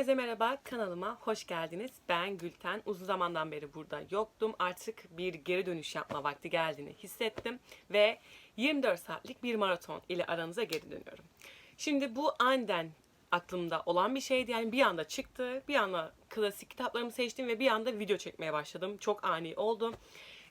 Herkese merhaba, kanalıma hoş geldiniz. Ben Gülten. Uzun zamandan beri burada yoktum. Artık bir geri dönüş yapma vakti geldiğini hissettim. Ve 24 saatlik bir maraton ile aranıza geri dönüyorum. Şimdi bu aniden aklımda olan bir şeydi. Yani bir anda çıktı. Bir anda klasik kitaplarımı seçtim ve bir anda video çekmeye başladım. Çok ani oldu.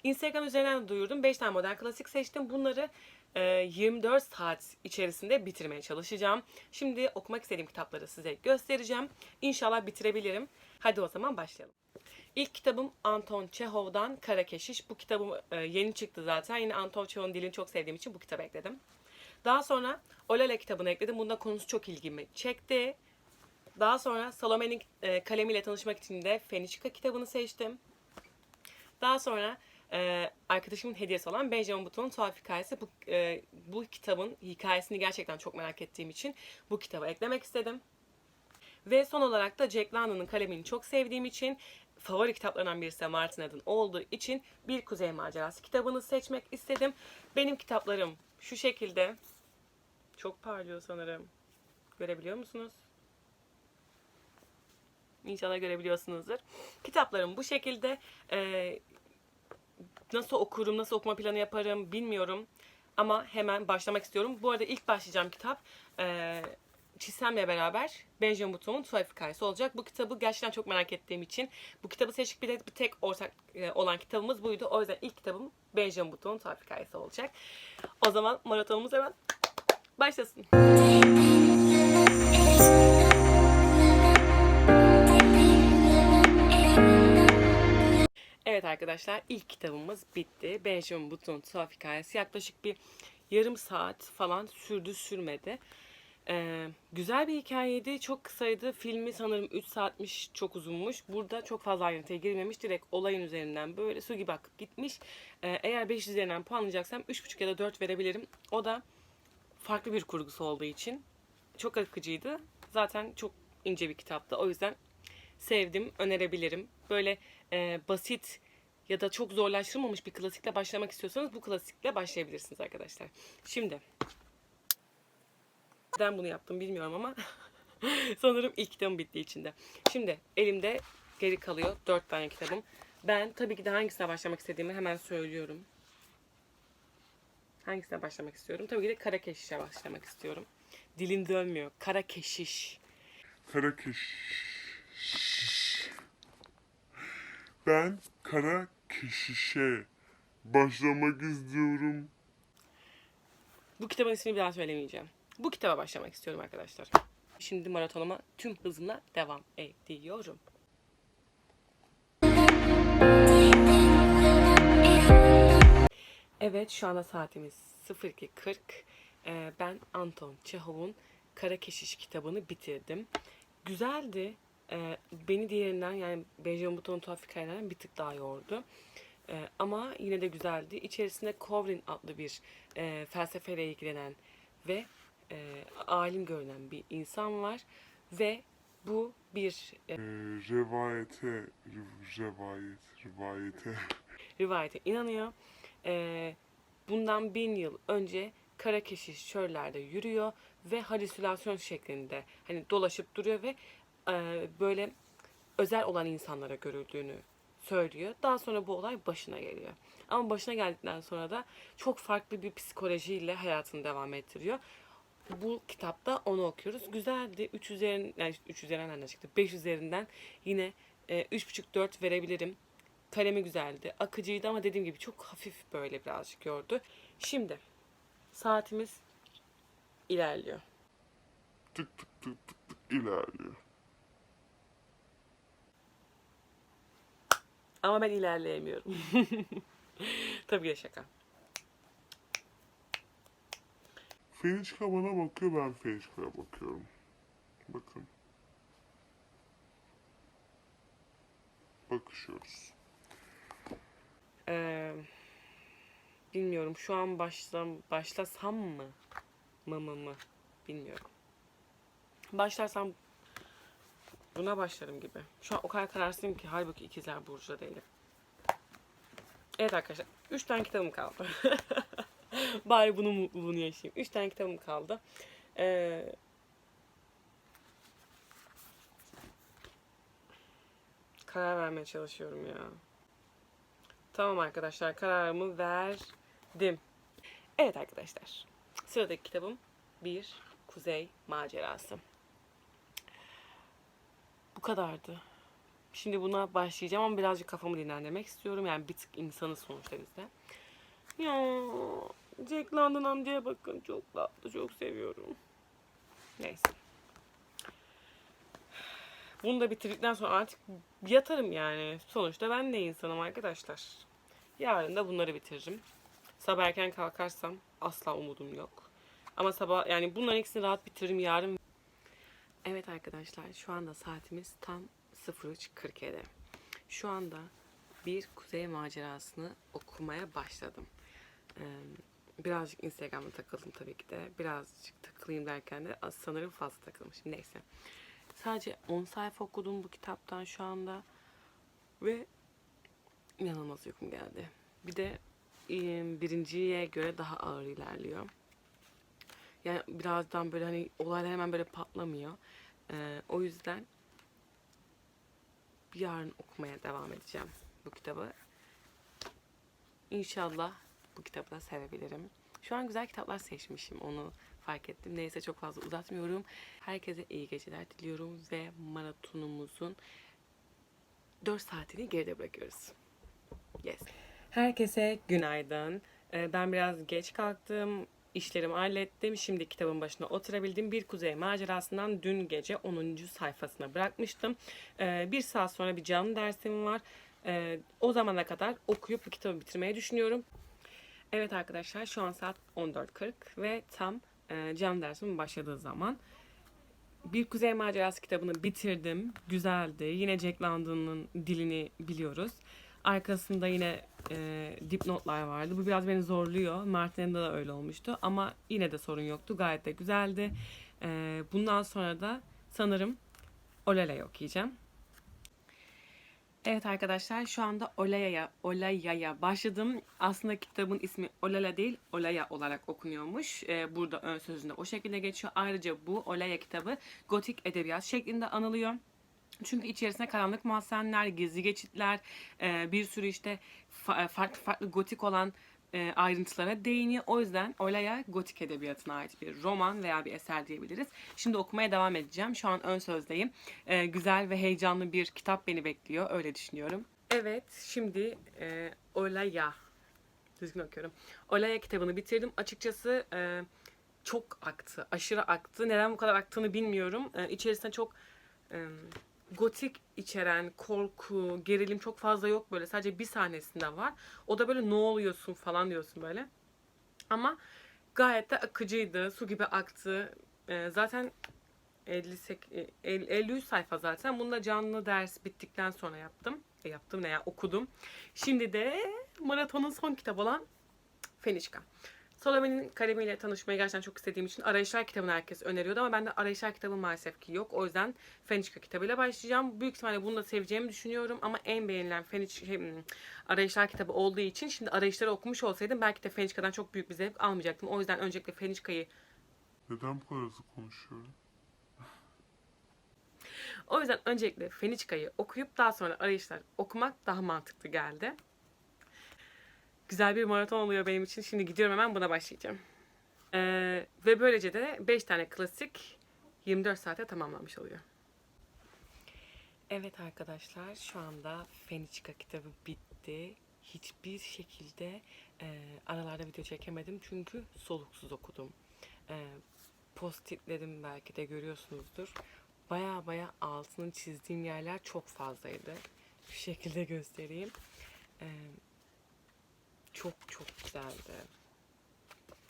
Instagram üzerinden de duyurdum. 5 tane modern klasik seçtim. Bunları 24 saat içerisinde bitirmeye çalışacağım. Şimdi okumak istediğim kitapları size göstereceğim. İnşallah bitirebilirim. Hadi o zaman başlayalım. İlk kitabım Anton Çehov'dan Kara Keşiş. Bu kitabım e, yeni çıktı zaten. Yine Anton Çehov'un dilini çok sevdiğim için bu kitabı ekledim. Daha sonra Olala kitabını ekledim. Bunda konusu çok ilgimi çekti. Daha sonra Salome'nin e, kalemiyle tanışmak için de Feniçka kitabını seçtim. Daha sonra e, arkadaşımın hediyesi olan Benjamin Button'un Tuhaf Hikayesi. Bu, e, bu kitabın hikayesini gerçekten çok merak ettiğim için bu kitabı eklemek istedim. Ve son olarak da Jack London'ın kalemini çok sevdiğim için favori kitaplarından birisi Martin Eden olduğu için Bir Kuzey Macerası kitabını seçmek istedim. Benim kitaplarım şu şekilde. Çok parlıyor sanırım. Görebiliyor musunuz? İnşallah görebiliyorsunuzdur. Kitaplarım bu şekilde. Ee, nasıl okurum, nasıl okuma planı yaparım bilmiyorum. Ama hemen başlamak istiyorum. Bu arada ilk başlayacağım kitap e, Çisem'le beraber Benjamin Button'un Tuhaf Hikayesi olacak. Bu kitabı gerçekten çok merak ettiğim için bu kitabı seçtik bir, de, bir tek ortak e, olan kitabımız buydu. O yüzden ilk kitabım Benjamin Button'un Tuhaf Hikayesi olacak. O zaman maratonumuz hemen başlasın. Evet arkadaşlar ilk kitabımız bitti. Benjamin Button'un Tuhaf Hikayesi yaklaşık bir yarım saat falan sürdü sürmedi. Ee, güzel bir hikayeydi. Çok kısaydı. Filmi sanırım 3 saatmiş. Çok uzunmuş. Burada çok fazla ayrıntıya girmemiş. Direkt olayın üzerinden böyle su gibi akıp gitmiş. Ee, eğer 5 üzerinden puanlayacaksam 3.5 ya da 4 verebilirim. O da farklı bir kurgusu olduğu için. Çok akıcıydı. Zaten çok ince bir kitaptı. O yüzden sevdim, önerebilirim. Böyle e, basit ya da çok zorlaştırılmamış bir klasikle başlamak istiyorsanız bu klasikle başlayabilirsiniz arkadaşlar. Şimdi neden bunu yaptım bilmiyorum ama sanırım ilk kitabım bitti içinde. Şimdi elimde geri kalıyor dört tane kitabım. Ben tabii ki de hangisine başlamak istediğimi hemen söylüyorum. Hangisine başlamak istiyorum? Tabii ki de Kara Keşiş'e başlamak istiyorum. Dilim dönmüyor. Kara Keşiş. Karakeş. Ben kara keşişe başlamak istiyorum. Bu kitabın ismini bir daha söylemeyeceğim. Bu kitaba başlamak istiyorum arkadaşlar. Şimdi maratonuma tüm hızımla devam ediyorum. Evet şu anda saatimiz 02.40. Ee, ben Anton Çehov'un Kara Keşiş kitabını bitirdim. Güzeldi. Ee, beni diğerinden yani Benjamin Button'un tuhaf hikayelerinden bir tık daha yordu. Ee, ama yine de güzeldi. İçerisinde Kovrin adlı bir e, felsefeyle ilgilenen ve e, alim görünen bir insan var. Ve bu bir e, Ee, rivayete, riv- rivayet, rivayete. rivayete inanıyor. Ee, bundan bin yıl önce kara keşiş çöllerde yürüyor ve halüsinasyon şeklinde hani dolaşıp duruyor ve e, böyle özel olan insanlara görüldüğünü söylüyor. Daha sonra bu olay başına geliyor. Ama başına geldikten sonra da çok farklı bir psikolojiyle hayatını devam ettiriyor. Bu kitapta onu okuyoruz. Güzeldi. 3 üzerinden, yani 3 üzerinden çıktı? 5 üzerinden yine e, 3,5-4 verebilirim. Kalemi güzeldi. Akıcıydı ama dediğim gibi çok hafif böyle birazcık yordu. Şimdi saatimiz ilerliyor. Tık tık tık tık tık ilerliyor. Ama ben ilerleyemiyorum. Tabii ki şaka. Feniçka bana bakıyor, ben Feniçka'ya bakıyorum. Bakın. Bakışıyoruz. Ee, bilmiyorum şu an başlam başlasam mı? Mı mı mı? Bilmiyorum. Başlarsam buna başlarım gibi. Şu an o kadar kararsızım ki halbuki ikizler burcu değilim. Evet arkadaşlar. Üç tane kitabım kaldı. Bari bunu mutluluğunu yaşayayım. Üç tane kitabım kaldı. Ee, Karar vermeye çalışıyorum ya. Tamam arkadaşlar kararımı verdim. Evet arkadaşlar. Sıradaki kitabım Bir Kuzey Macerası. Bu kadardı. Şimdi buna başlayacağım ama birazcık kafamı dinlendirmek istiyorum. Yani bir tık insanı sonuçta bizde. Ya Jack London amcaya bakın. Çok tatlı, çok seviyorum. Neyse. Bunu da bitirdikten sonra artık yatarım yani. Sonuçta ben de insanım arkadaşlar. Yarın da bunları bitiririm. Sabah erken kalkarsam asla umudum yok. Ama sabah yani bunların ikisini rahat bitiririm yarın. Evet arkadaşlar şu anda saatimiz tam 03.47. Şu anda bir kuzey macerasını okumaya başladım. Ee, birazcık Instagram'da takıldım tabii ki de. Birazcık takılayım derken de sanırım fazla takılmışım. Neyse. Sadece 10 sayfa okudum bu kitaptan şu anda. Ve inanılmaz uykum geldi. Bir de e, birinciye göre daha ağır ilerliyor. Yani birazdan böyle hani olaylar hemen böyle patlamıyor. Ee, o yüzden yarın okumaya devam edeceğim bu kitabı. İnşallah bu kitabı da sevebilirim. Şu an güzel kitaplar seçmişim onu fark ettim. Neyse çok fazla uzatmıyorum. Herkese iyi geceler diliyorum ve maratonumuzun 4 saatini geride bırakıyoruz. Yes. Herkese günaydın. Ee, Ben biraz geç kalktım. İşlerimi hallettim. Şimdi kitabın başına oturabildim. Bir Kuzey Macerası'ndan dün gece 10. sayfasına bırakmıştım. Ee, Bir saat sonra bir canlı dersim var. Ee, O zamana kadar okuyup bu kitabı bitirmeyi düşünüyorum. Evet arkadaşlar şu an saat 14.40 ve tam e, canlı dersimin başladığı zaman. Bir Kuzey Macerası kitabını bitirdim. Güzeldi. Yine Jack London'ın dilini biliyoruz. Arkasında yine e, dipnotlar vardı. Bu biraz beni zorluyor. Martin'de de öyle olmuştu. Ama yine de sorun yoktu. Gayet de güzeldi. E, bundan sonra da sanırım Olala'yı okuyacağım. Evet arkadaşlar şu anda Olaya'ya Olaya'ya başladım. Aslında kitabın ismi Olala değil Olaya olarak okunuyormuş. Ee, burada ön sözünde o şekilde geçiyor. Ayrıca bu Olaya kitabı gotik edebiyat şeklinde anılıyor. Çünkü içerisinde karanlık mahzenler, gizli geçitler, e, bir sürü işte fa- farklı farklı gotik olan e, ayrıntılara değiniyor. O yüzden Olaya gotik edebiyatına ait bir roman veya bir eser diyebiliriz. Şimdi okumaya devam edeceğim. Şu an ön sözdeyim. E, güzel ve heyecanlı bir kitap beni bekliyor. Öyle düşünüyorum. Evet, şimdi e, Olaya düzgün okuyorum. Olaya kitabını bitirdim. Açıkçası e, çok aktı, aşırı aktı. Neden bu kadar aktığını bilmiyorum. E, içerisinde çok e, gotik içeren korku, gerilim çok fazla yok böyle. Sadece bir sahnesinde var. O da böyle ne oluyorsun falan diyorsun böyle. Ama gayet de akıcıydı. Su gibi aktı. Ee, zaten 58 e, 50 53 sayfa zaten. Bunu da canlı ders bittikten sonra yaptım. E, yaptım ne ya okudum. Şimdi de maratonun son kitabı olan Fenişka. Solomon'in kalemiyle tanışmayı gerçekten çok istediğim için Arayışlar kitabını herkes öneriyordu ama bende Arayışlar kitabı maalesef ki yok. O yüzden Fenişka kitabıyla başlayacağım. Büyük ihtimalle bunu da seveceğimi düşünüyorum ama en beğenilen Feniş, şey, hmm, Arayışlar kitabı olduğu için şimdi Arayışları okumuş olsaydım belki de Fenişka'dan çok büyük bir zevk almayacaktım. O yüzden öncelikle Fenişka'yı Neden bu kadar hızlı konuşuyorum? O yüzden öncelikle Feniçka'yı okuyup daha sonra arayışlar okumak daha mantıklı geldi. Güzel bir maraton oluyor benim için. Şimdi gidiyorum hemen buna başlayacağım. Ee, ve böylece de 5 tane klasik 24 saate tamamlanmış oluyor. Evet arkadaşlar şu anda Feniçka kitabı bitti. Hiçbir şekilde e, aralarda video çekemedim çünkü soluksuz okudum. E, Post-itledim belki de görüyorsunuzdur baya baya altını çizdiğim yerler çok fazlaydı. Şu şekilde göstereyim. Ee, çok çok güzeldi.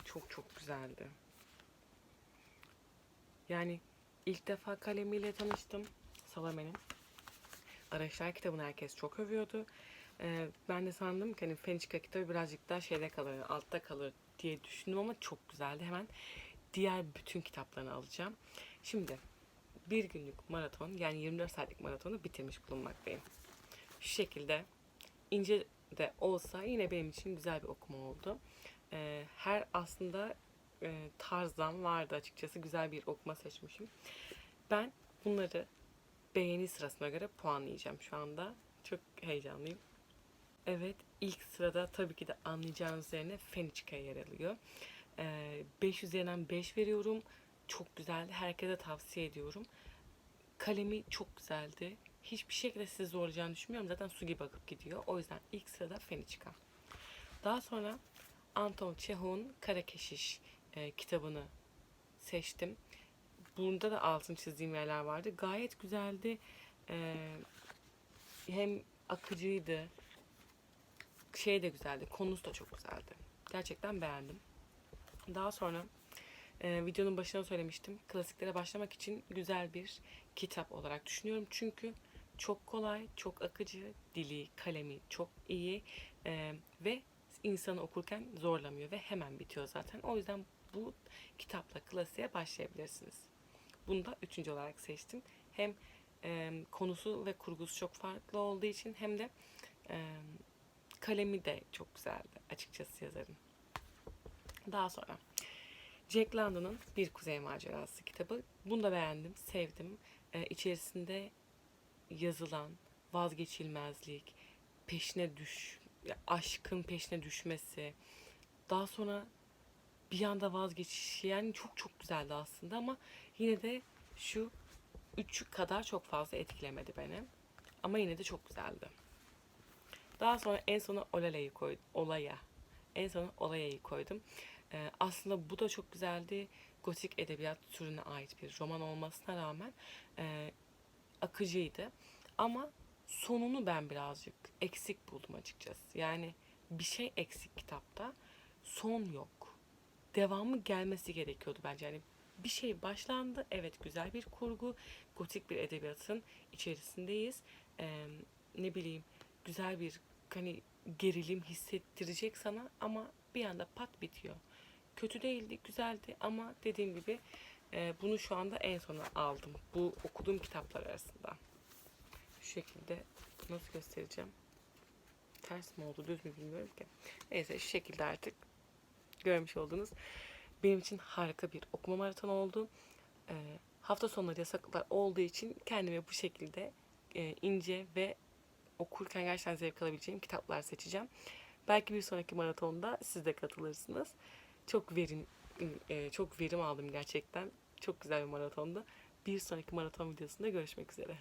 Çok çok güzeldi. Yani ilk defa kalemiyle tanıştım. Salame'nin. Araçlar kitabını herkes çok övüyordu. Ee, ben de sandım ki hani Feniçka kitabı birazcık daha şeyde kalır, altta kalır diye düşündüm ama çok güzeldi. Hemen diğer bütün kitaplarını alacağım. Şimdi bir günlük maraton yani 24 saatlik maratonu bitirmiş bulunmaktayım. Şu şekilde ince de olsa yine benim için güzel bir okuma oldu. Ee, her aslında e, tarzdan vardı açıkçası güzel bir okuma seçmişim. Ben bunları beğeni sırasına göre puanlayacağım şu anda. Çok heyecanlıyım. Evet ilk sırada tabii ki de anlayacağınız üzerine Feniçka yer alıyor. Ee, 5 üzerinden 5 veriyorum. Çok güzeldi. Herkese tavsiye ediyorum. Kalemi çok güzeldi. Hiçbir şekilde sizi zorlayacağını düşünmüyorum. Zaten su gibi akıp gidiyor. O yüzden ilk sırada Feniçka. Daha sonra Anton Çehov'un Kara Keşiş e, kitabını seçtim. Bunda da altın çizdiğim yerler vardı. Gayet güzeldi. Ee, hem akıcıydı. Şey de güzeldi. Konusu da çok güzeldi. Gerçekten beğendim. Daha sonra e, videonun başına söylemiştim. Klasiklere başlamak için güzel bir kitap olarak düşünüyorum. Çünkü çok kolay, çok akıcı, dili, kalemi çok iyi e, ve insanı okurken zorlamıyor ve hemen bitiyor zaten. O yüzden bu kitapla klasiğe başlayabilirsiniz. Bunu da üçüncü olarak seçtim. Hem e, konusu ve kurgusu çok farklı olduğu için hem de e, kalemi de çok güzeldi açıkçası yazarın. Daha sonra Jack London'ın Bir Kuzey Macerası kitabı. Bunu da beğendim, sevdim. E, içerisinde yazılan vazgeçilmezlik, peşine düş, aşkın peşine düşmesi, daha sonra bir anda vazgeçişi yani çok çok güzeldi aslında ama yine de şu üçü kadar çok fazla etkilemedi beni. Ama yine de çok güzeldi. Daha sonra en sona Olala'yı koydum. Olaya. En sona Olaya'yı koydum. Ee, aslında bu da çok güzeldi. Gotik edebiyat türüne ait bir roman olmasına rağmen e, akıcıydı. Ama sonunu ben birazcık eksik buldum açıkçası. Yani bir şey eksik kitapta. Son yok. Devamı gelmesi gerekiyordu bence. Yani bir şey başlandı. Evet güzel bir kurgu. Gotik bir edebiyatın içerisindeyiz. Ee, ne bileyim güzel bir hani gerilim hissettirecek sana ama bir anda pat bitiyor. Kötü değildi, güzeldi ama dediğim gibi e, bunu şu anda en sona aldım. Bu okuduğum kitaplar arasında. Şu şekilde nasıl göstereceğim? Ters mi oldu, düz mü bilmiyorum ki. Neyse şu şekilde artık görmüş oldunuz. Benim için harika bir okuma maratonu oldu. E, hafta sonları yasaklar olduğu için kendime bu şekilde e, ince ve okurken gerçekten zevk alabileceğim kitaplar seçeceğim. Belki bir sonraki maratonda siz de katılırsınız. Çok verim e, çok verim aldım gerçekten. Çok güzel bir maratondu. Bir sonraki maraton videosunda görüşmek üzere.